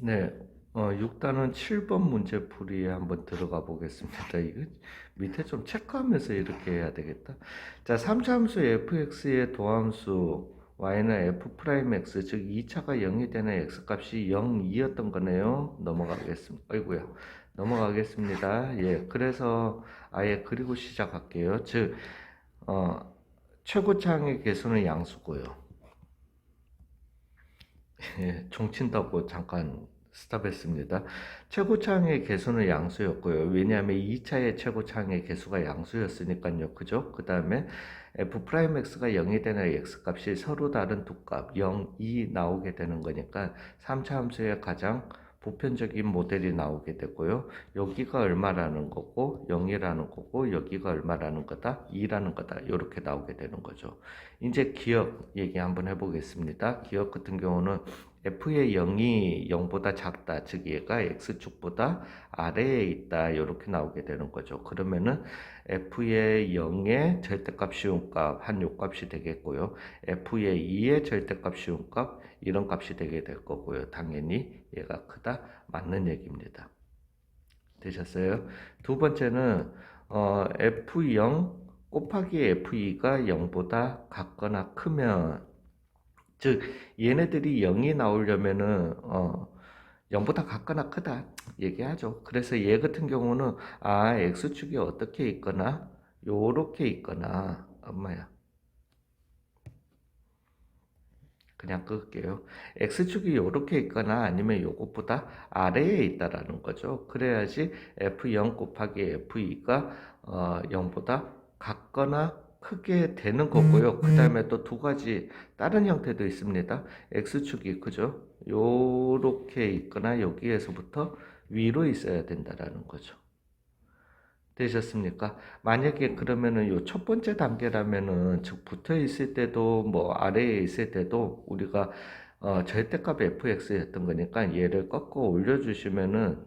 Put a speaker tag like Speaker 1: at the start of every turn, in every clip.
Speaker 1: 네, 어, 6단은 7번 문제 풀이에 한번 들어가 보겠습니다. 이거 밑에 좀 체크하면서 이렇게 해야 되겠다. 자, 3차 함수 fx의 도함수 y는 f 프라임 x, 즉 2차가 0이 되는 x 값이 0, 2였던 거네요. 넘어가겠습니다. 아이고야. 넘어가겠습니다. 예, 그래서 아예 그리고 시작할게요. 즉, 어, 최고차항의 개수는 양수고요. 예, 종친다고 잠깐 스탑했습니다. 최고차항의 개수는 양수였고요. 왜냐하면 2차의 최고차항의 개수가 양수였으니까요. 그죠? 그 다음에 f'x가 0이 되는 x값이 서로 다른 두 값, 0, 2 나오게 되는 거니까 3차 함수의 가장 보편적인 모델이 나오게 되고요. 여기가 얼마라는 거고 0이라는 거고 여기가 얼마라는 거다 2라는 거다 이렇게 나오게 되는 거죠. 이제 기억 얘기 한번 해보겠습니다. 기억 같은 경우는 f의 0이 0보다 작다 즉 얘가 x축보다 아래에 있다 이렇게 나오게 되는 거죠. 그러면은 f의 0의 절대값 쉬운 값 한 요 값이 되겠고요. f의 2의 절대값 쉬운 값 이런 값이 되게 될 거고요. 당연히 얘가 크다 맞는 얘기입니다. 되셨어요? 두 번째는 어, f0 곱하기 f2가 0보다 같거나 크면 즉 얘네들이 0이 나오려면은 어 0보다 같거나 크다 얘기하죠. 그래서 얘 같은 경우는 아 x축이 어떻게 있거나 요렇게 있거나 엄마야 그냥 끌게요. x축이 요렇게 있거나 아니면 요것보다 아래에 있다라는 거죠. 그래야지 f0 곱하기 f2가 어 0보다 같거나 크게 되는 거고요. 그 다음에 또 두 가지 다른 형태도 있습니다. x축이 그죠? 요렇게 있거나 여기에서부터 위로 있어야 된다라는 거죠. 되셨습니까? 만약에 그러면은 요 첫 번째 단계라면은 즉 붙어 있을 때도 뭐 아래에 있을 때도 우리가 어 절대값 fx였던 거니까 얘를 꺾어 올려 주시면은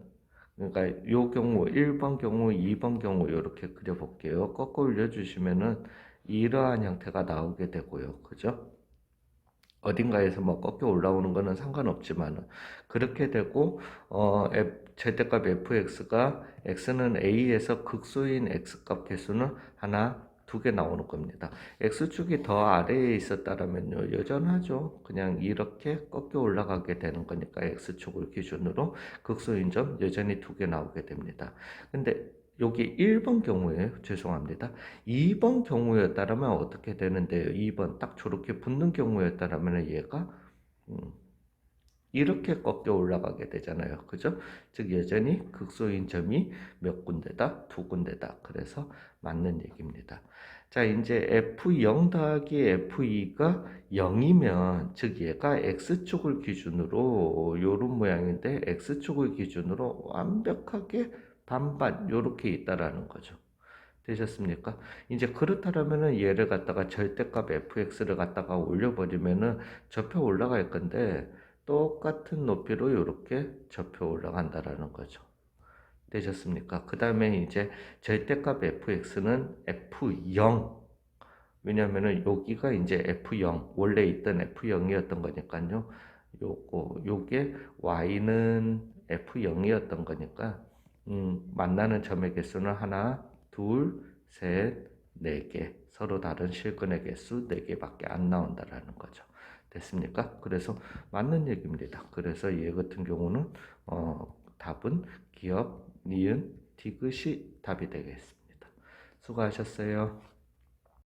Speaker 1: 그러니까 요 경우 1번 경우 2번 경우 이렇게 그려 볼게요. 꺾어 올려 주시면은 이러한 형태가 나오게 되고요. 그죠? 어딘가에서 뭐 꺾여 올라오는 거는 상관없지만 그렇게 되고 어 F, 절대값 fx가 x는 a에서 극소인 x값 개수는 하나 두 개 나오는 겁니다. x축이 더 아래에 있었다라면요 여전하죠. 그냥 이렇게 꺾여 올라가게 되는 거니까 x축을 기준으로 극소인 점 여전히 두 개 나오게 됩니다. 근데 여기 1번 경우에 죄송합니다. 2번 경우였다면 어떻게 되는데요? 2번 딱 저렇게 붙는 경우였다면 얘가 음, 이렇게 꺾여 올라가게 되잖아요. 그죠? 즉 여전히 극소인 점이 몇 군데다? 두 군데다. 그래서 맞는 얘기입니다. 자, 이제 F0 더하기 F2가 0이면 즉 얘가 X축을 기준으로 요런 모양인데 X축을 기준으로 완벽하게 반반 요렇게 있다라는 거죠. 되셨습니까? 이제 그렇다면은 얘를 갖다가 절대값 fx를 갖다가 올려버리면은 접혀 올라갈 건데 똑같은 높이로 이렇게 접혀 올라간다라는 거죠. 되셨습니까? 그 다음에 이제 절대값 fx는 f0 왜냐면은 여기가 이제 f0 원래 있던 f0이었던 거니까요. 요거 요게 y는 f0이었던 거니까 음, 만나는 점의 개수는 하나, 둘, 셋, 네 개. 서로 다른 실근의 개수 네 개밖에 안 나온다라는 거죠. 됐습니까? 그래서 맞는 얘기입니다. 그래서 얘 같은 경우는 어, 답은 기업, 니은, 디귿이 답이 되겠습니다. 수고하셨어요.